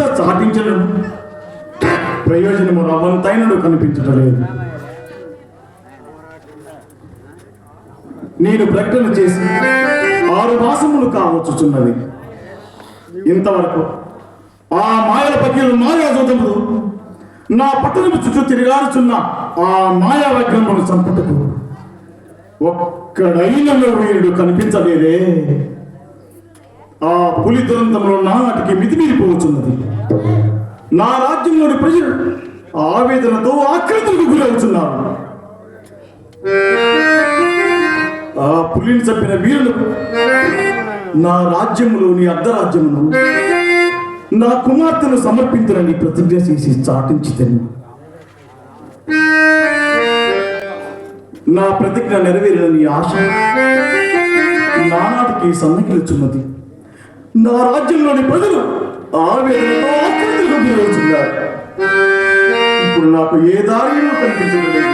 ఎంత ప్రయోజనము రవంతైనడు కనిపించటం లేదు నేను ప్రకటన చేసి ఆరు మాసములు కావచ్చుచున్నది. ఇంతవరకు ఆ మాయల పక్కలు మాయాజోదములు నా పట్టణము చుట్టూ తిరిగాడుచున్న ఆ మాయా విగ్రహమును చంపుటకు ఒక్కడైన వీరుడు కనిపించలేదే. ఆ పులి దురంతంలో నాటికి మితిమీరిపోవచ్చున్నది. నా రాజ్యంలోని ప్రజలు ఆవేదనతో ఆకృతులకు గురవుతున్నారు. ఆ పులిని చంపిన వీరులు నా రాజ్యములోని అర్ధరాజ్యమును నా కుమార్తెను సమర్పించరని ప్రతిజ్ఞ చేసి చాటించి నా ప్రతిజ్ఞ నెరవేరని ఆశ నానాటికి సన్నగిలుచున్నది నా రాజ్యంలోని ప్రజలు ఆవేదనతో ఆకృతిలో ఇప్పుడు నాకు ఏ దారిలో కనిపించడం లేదు?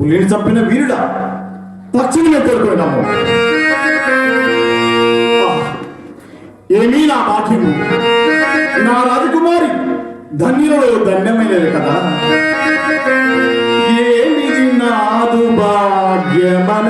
పులిని చంపిన వీరుడా? తక్షణమే కోరుకున్నాము. ఏమీ నా బాక్యము నా రాజకుమారి ధన్యులలో ధన్యమైనది కదా. ఏమిది నాదు భాగ్యమన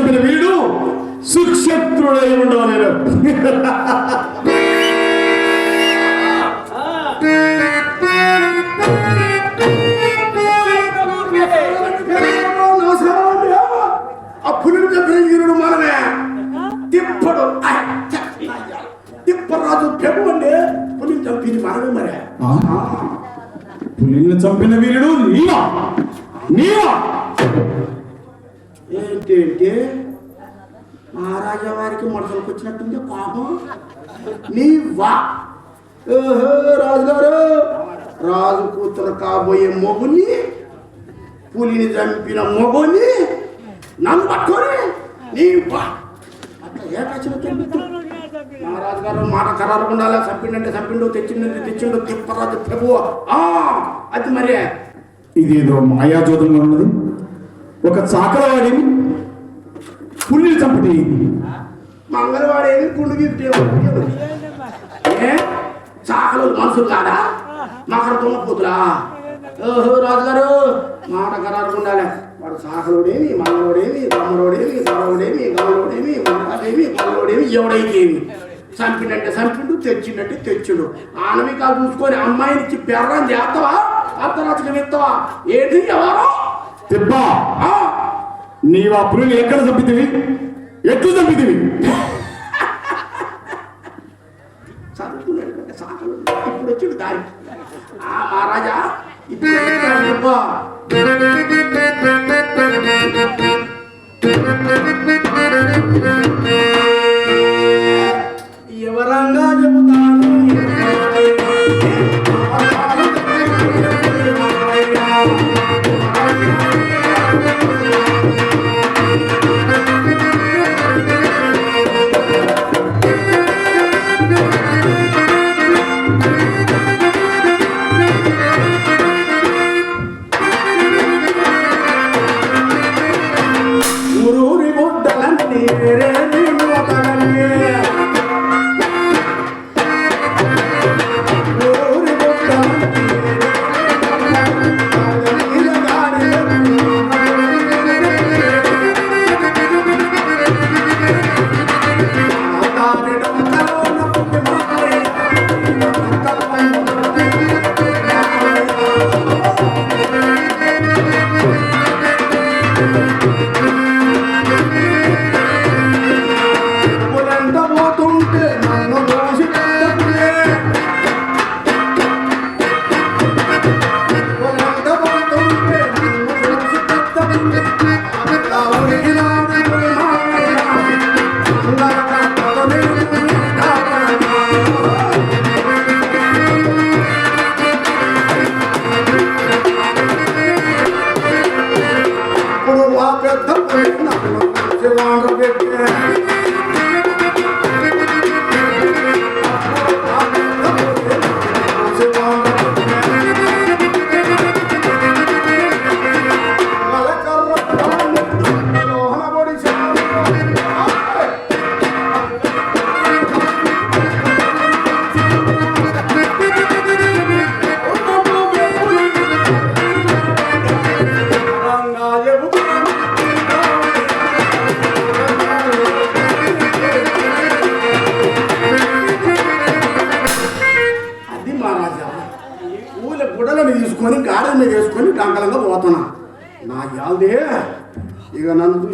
చంపిన వీడు సుక్షత్రుడై ఉండవలేరు ఆ పులిని చెప్పిన మనమే తిప్పడు. తిప్పరాజు పెము అండి పులిని చంపింది మనమే మరే. పులిని చంపిన వీరుడు నీవా? నీవా? ఏంటంటే మహారాజా వారికి మడతలకు వచ్చినట్టుంది పాపం. నీ వా. ఓహో రాజుగారు. రాజు కూతురు కాబోయే మొగుని పులిని చంపిన మొగుని నన్ను పట్టుకొని నీ వా. అట్లా ఏ కచ్చిన మహారాజు గారు మాట ఖరారు ఉండాలి? చంపిండంటే చంపిండు తెచ్చిండంటే తెచ్చిండు తిప్పరాజు ప్రభు. ఆ, అది మరి. ఇదేదో మాయాజోదంగా ఉన్నది. ఒక చాకలవాడిని పుల్లి చంపితే మంగళవాడు గుండు గిఫ్ట్ ఏ? చాకలు మనుషులు కాదా? మకర దున్నపోతులా ఓహో రాజుగారు మాట ఖరారు ఉండాలి వాడు సాకలోడేమి మంగళోడేమి దమ్మలోడేమి దొరవుడేమి గమలోడేమి ఉండేమి పల్లోడేమి ఎవడైతేమి. చంపిండంటే చంపిండు తెచ్చిండంటే తెచ్చిండు. ఆనవికాలు చూసుకొని అమ్మాయిని ఇచ్చి బెర్రం చేస్తావా? అర్ధరాజకం ఇస్తావా ఏంటి ఎవరు? ఆ, నీవు ఆ పులిని ఎక్కడ చంపితివి? ఎట్లు చంపితివి? ఇప్పుడు వచ్చి దారి. ఆ మహారాజా ఇప్పుడు వచ్చాడు చెప్పు.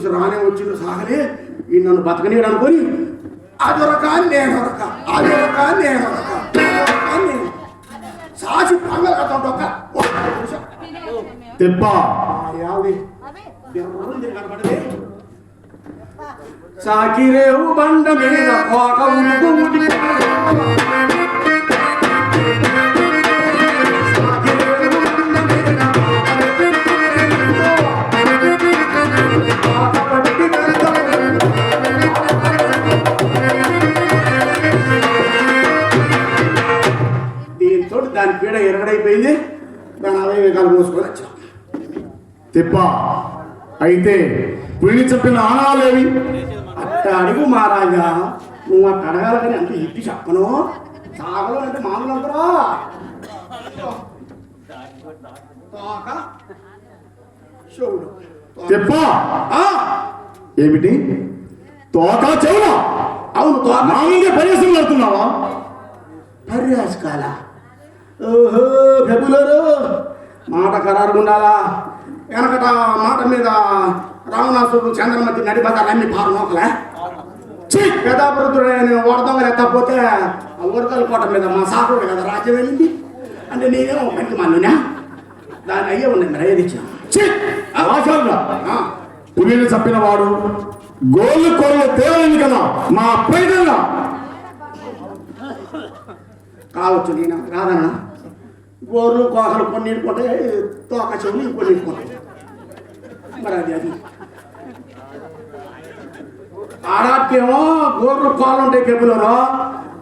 చూసి రానే వచ్చిండు సాగలే ఈ నన్ను బతకనీయడు అనుకొని అదొరక నేనొరక అదొరక నేనొరక సాచి పంగల కథ తిప్పా. యాల్ది సాకిరేవు బండ మీద కోక ఉడుకు ఎరగడైపోయింది దాని అవే వేగాలు మూసుకొని వచ్చాం. తిప్పా. అయితే పులిని చంపిన ఆనాలేవి అట్ట అడుగు మహారాజా. నువ్వు అట్ట అడగాలి కానీ అంత ఇట్టి చెప్పను. సాగలు అంటే మామూలు ఆ, ఏమిటి? తోక చెవులా? అవును తోక. పరివేశం పడుతున్నావా పర్యాసకాల ఓహో పెబులరు మాట ఖరారు ఉండాలా వెనకట మాట మీద రావణాసుడు చంద్రమతి నడిపదాలు అన్ని పారు నోకలే? ఛీ పెదాపురుతుడు నేను వరదొంగలు ఎత్తకపోతే ఆ ఉరకల కోట మీద మా సాకుడు కదా రాజ్యం వెళ్ళింది. అంటే నేనేమో పనికి మన్నునా దాని అయ్యే ఉన్నాయి మరి. ఆ, పులిని చంపిన వాడు గోళ్ళు కొరలు తేలని కదా మా ప్రయత్నంగా కావచ్చు నేను. కాదన్నా గోర్లు కోకలు కొన్ని ఇరుకుంటే తోక చెవులు ఇంకొన్ని ఇరుకుంటాయి మరి అది అది. ఆడాకేమో గోర్లు కోళ్ళు ఉంటాయి కేబులలో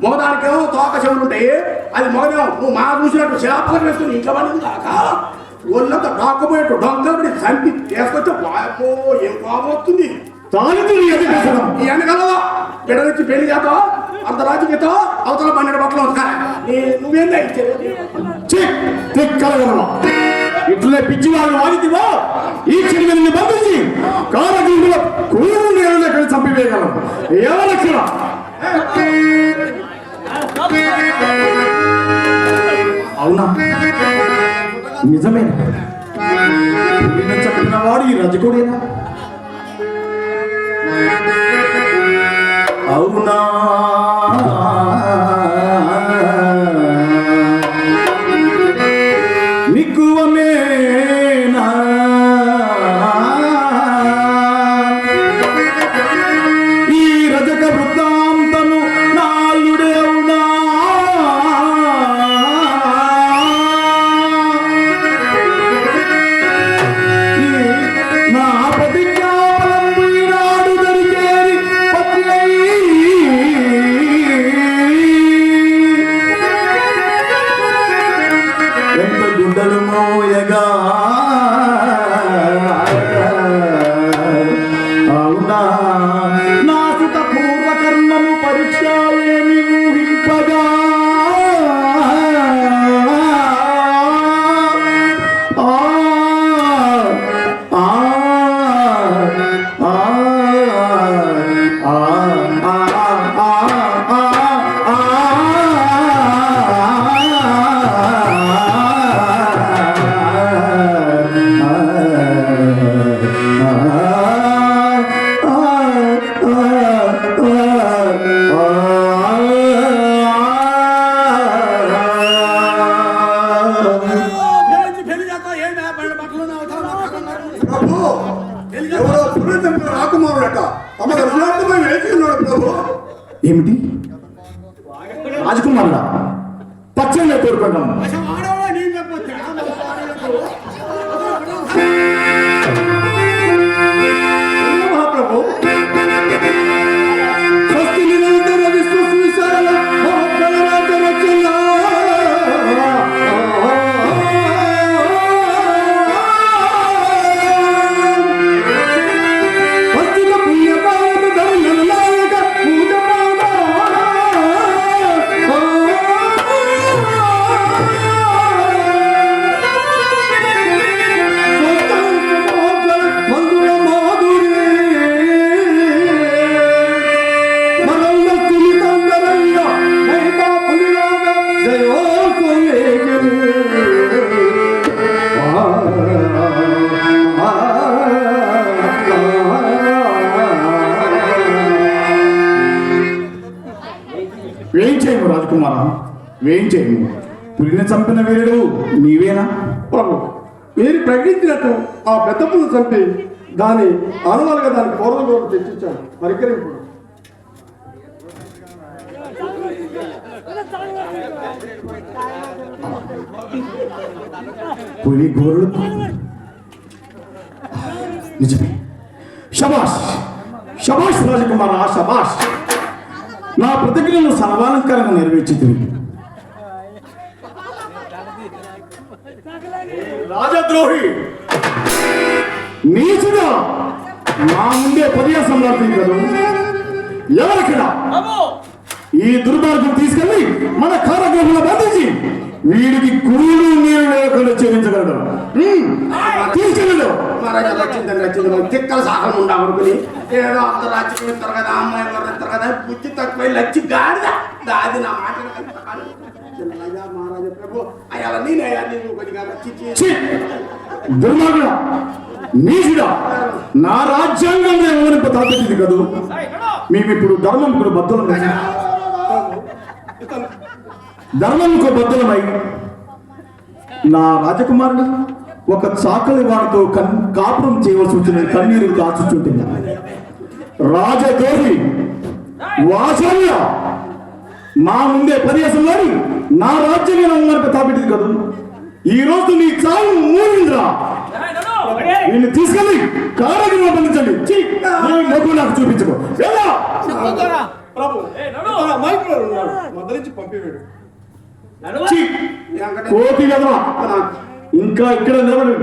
మగదానికేమో తోక చెవులు ఉంటాయి. అది మగనేమో నువ్వు మా చూసినట్టు చేపలు వేసుకుని ఇంట్లో పడింది కాక ఒళ్ళంతా డాక్కపోయేట్టు డొంకబడి చంపి తీసుకొస్తే వాయపో ఏం కోపం వస్తుంది? పెళ్ళి చేస్తావా? అర్ధరాజుకితో అవతల పన్నెండు బట్టలు ఉంటా నువ్వేందా? ఇచ్చేది తిక్కలగలవా ఇట్లే పిచ్చి వాళ్ళు వాడితివా ఈ చిరువిని బంధించి కారగీలో కూరు ఎక్కడ చంపివేయగలం. ఎవరక్కడ అవునా? నిజమే. చెప్పినవాడు ఈ రజకుడేనా? అవునా? না రాకుమారుడట. తమ దర్శనార్థమై వేచి ఉన్నాడు ప్రభు. ఏమిటి? రాజకుమారుడా? పచ్చళ్ళే కోరుకుంటాం ఆ చంపి దాని ఆనవాలుగా దాని పూర్వం కూడా తెచ్చిచ్చాను పరికరింపు. పులి గోరుడు నిజమే. శబాష్ శబాష్ రాజకుమార శబాష్ నా ప్రతిజ్ఞను సర్వాలంకారంగా నెరవేర్చి తిరిగి రాజద్రోహి. నీచుడా. నా ముందే సంలాడుతుంది కదా. ఎవరిక్కడ? ఈ దుర్మార్గం తీసుకెళ్ళి మన కారగృహంలో బంధించి వీడికి కురులు నీరు లేకుండా చెల్లించగలడు తీసుకెళ్ళు తిక్కల సాగం ఉండా ఏదో అంత రాజ్యం ఇస్తారు కదా అమ్మాయి ఇస్తారు కదా బుద్ధి తక్కువ లచ్చి గాడిద. దాది నా మాట మహారాజా ప్రభు అయ్యా నేనే నీవు కొద్దిగా రచించి ఛీ! దుర్మార్గుడా. నీచుడా నా రాజ్యాంగం ఎవరికి తాపించింది కదూ? మేమిప్పుడు ధర్మంకు బద్దలమై ధర్మంకు బద్దలమై నా రాజకుమారుడు ఒక చాకలి వాడితో కన్ కాపురం చేయవలసి వచ్చిన కన్నీరు కాచుచుంటున్నా రాజదేవి వాసల్య నా ముందే పర్యాసంలో నా రాజ్యంగా ఉన్నట్టు తాపెట్టింది కదూ? ఈ రోజు నీ చావు మూడింద్రా. నిన్ను తీసుకెళ్ళి ఛీ! నీ మొగ్గు నాకు చూపించుకో. వెళ్ళా. కదవా ఇంకా ఇక్కడ నిలబడి.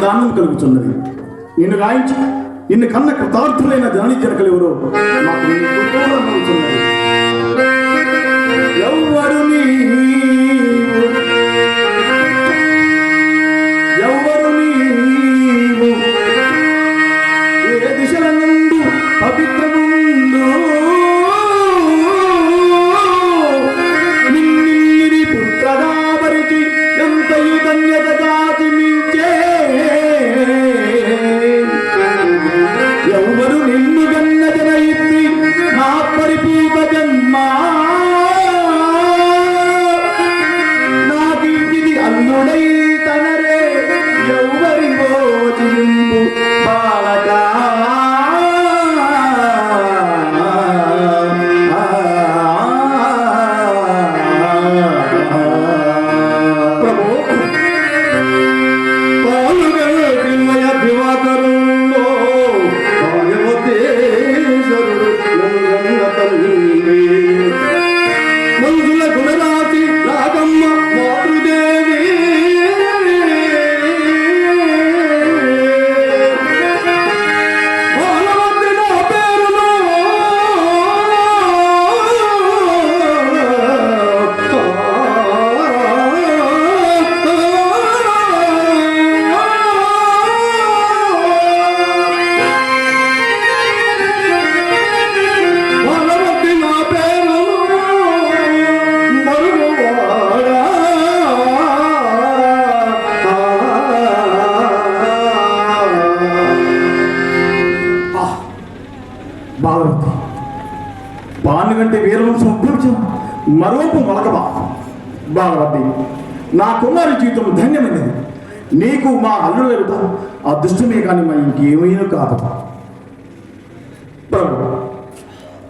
ఆ మందానం కలుగుతున్నది నిన్ను గాయించి నిన్ను కన్న కృతార్థులైన జనని జనకలు ఎవరో మాకు నీ కుమారి జీవితం ధన్యమైనది. నీకు మా అల్లుడు వెళ్తా అదృష్టమే కానీ మా ఇంకేమైనా కాదు. ప్రభు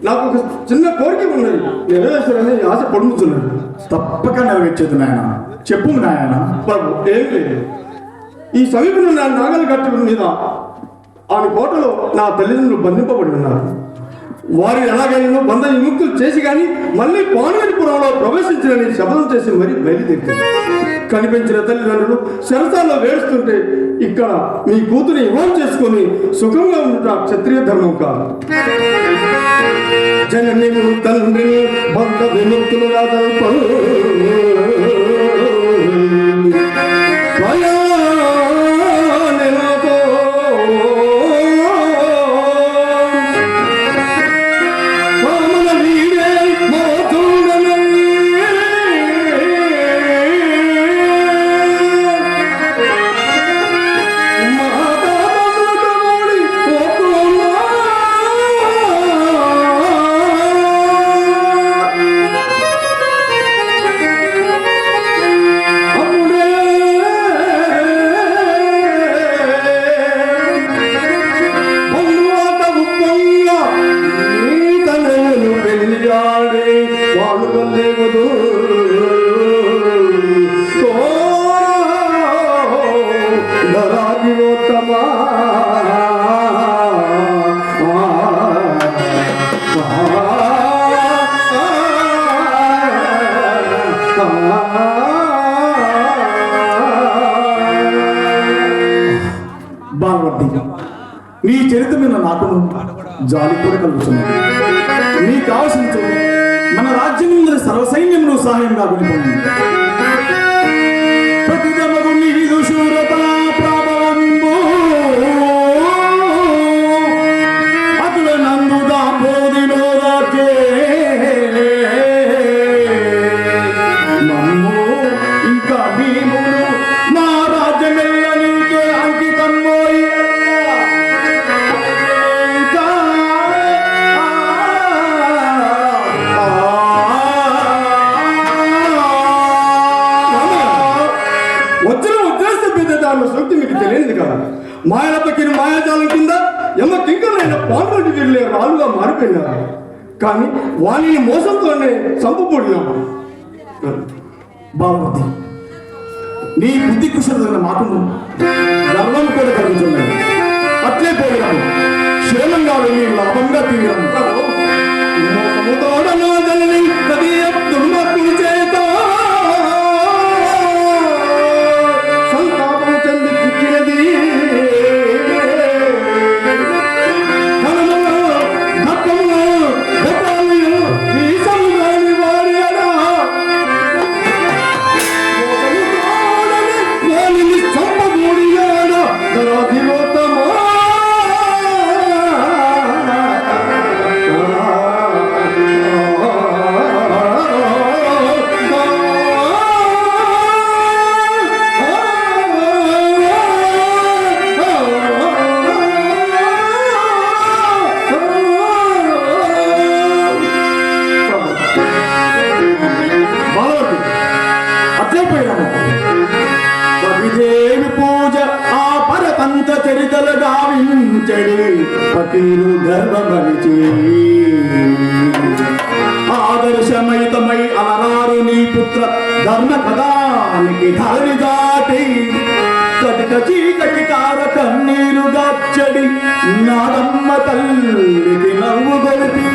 నాకు ఒక చిన్న కోరిక ఉన్నది. నెరవేర్చాలని ఆశ పడుముతున్నాను తప్పక నెరవేర్చేది నాయన. చెప్పు నాయన. ప్రభు ఏం లేదు. ఈ సమీపంలో నా నాగల గట్టు మీద ఆమె కోటలో నా తల్లిదండ్రులు బంధింపబడి ఉన్నారు. వారు ఎలాగైనా బంధ విముక్తులు చేసి కానీ మళ్ళీ పాండవపురంలో ప్రవేశించాలని శపథం చేసి మరీ బయలుదేరింది. కనిపించిన తల్లిదండ్రులు శరతాల్లో వేడుస్తుంటే ఇక్కడ మీ కూతురు వివాహం చేసుకొని సుఖంగా ఉండట క్షత్రియ ధర్మం కాదు. జనని తండ్రి బంధ విముక్తులుగా తల్పలు బాలవతి నీ చరిత్ర మీద నాకు జాలి కూడా కలుగుతున్నది నీకు కావాల్సిన చోటు మన రాజ్యం ముందర సర్వసైన్యంలో సహాయంగా కొనిపోయింది ప్రతిదమగు నీదు శూరత వీళ్ళే మారిపోయినారు. కానీ వాళ్ళని మోసంతోనే చంపబడినాము బాగుంది నీ బుద్ధి కుశలమైన మాటలు గర్వం కూడా కలుగుతున్నాయి అట్లే పోయినాము క్షేమంగా వెళ్ళి లాభంగా తీరాము చరితలు గావించడు పతిరు గర్వమరిచి ఆదర్శమైతమై అలరారు నీ పుత్ర ధర్మ పదానికి ధరణి దాటి. కటిక చీకటి కార కన్నీరు గాచ్చడి నాదమ్మ తల్లికి నవ్వు గొలిపి.